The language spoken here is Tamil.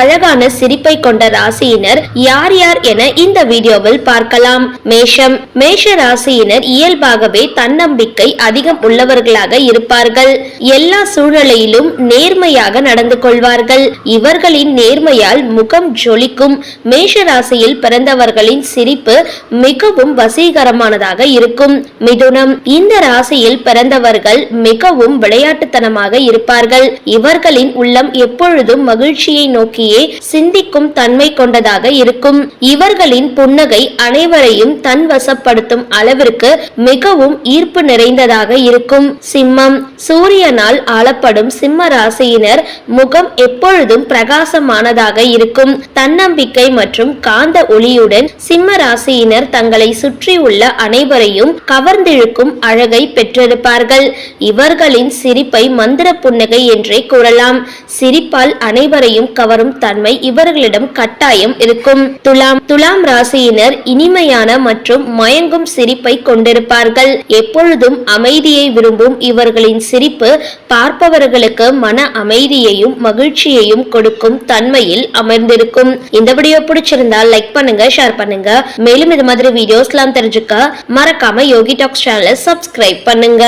அழகான சிரிப்பை கொண்ட ராசியினர் யார் யார் என இந்த வீடியோவில் பார்க்கலாம். மேஷம். மேஷ ராசியினர் இயல்பாகவே தன்னம்பிக்கை அதிகம் உள்ளவர்களாக இருப்பார்கள். எல்லா சூழ்நிலையிலும் நேர்மையாக நடந்து கொள்வார்கள். இவர்களின் நேர்மையால் முகம் ஜொலிக்கும் மேஷ ராசியில் பிறந்தவர்களின் சிரிப்பு மிகவும் வசீகரமானதாக இருக்கும். மிதுனம். இந்த ராசியில் பிறந்தவர்கள் மிகவும் விளையாட்டுத்தனமாக இருப்பார்கள். இவர்களின் உள்ளம் எப்பொழுதும் மகிழ்ச்சியை நோக்கி நோக்கியே சிந்திக்கும் தன்மை கொண்டதாக இருக்கும். இவர்களின் புன்னகை அனைவரையும் தன் வசப்படுத்தும் அளவிற்கு மிகவும் ஈர்ப்பு நிறைந்ததாக இருக்கும். சிம்மம் சூரியனால் ஆளப்படும் சிம்ம ராசியினர் முகம் எப்பொழுதும் பிரகாசமானதாக இருக்கும். தன்னம்பிக்கை மற்றும் காந்த ஒளியுடன் சிம்ம ராசியினர் தங்களை சுற்றியுள்ள அனைவரையும் கவர்ந்திழுக்கும் அழகை பெற்றிருப்பார்கள். இவர்களின் சிரிப்பை மந்திர புன்னகை என்றே கூறலாம். சிரிப்பால் அனைவரையும் கவரும் தன்மை இவர்களிடம் கட்டாயம் இருக்கும். துலாம் துலாம் ராசியினர் இனிமையான மற்றும் மயங்கும் சிரிப்பை கொண்டிருப்பார்கள். எப்பொழுதும் அமைதியை விரும்பும் இவர்களின் சிரிப்பு பார்ப்பவர்களுக்கு மன அமைதியையும் மகிழ்ச்சியையும் கொடுக்கும் தன்மையில் அமர்ந்திருக்கும். இந்த வீடியோ பிடிச்சிருந்தா லைக் பண்ணுங்க ஷேர் பண்ணுங்க. மேலும் இது மாதிரி வீடியோஸ்லாம் தெரிஞ்சுக்க மறக்காம யோகி டாக்ஸ் சேனலை சப்ஸ்கிரைப் பண்ணுங்க.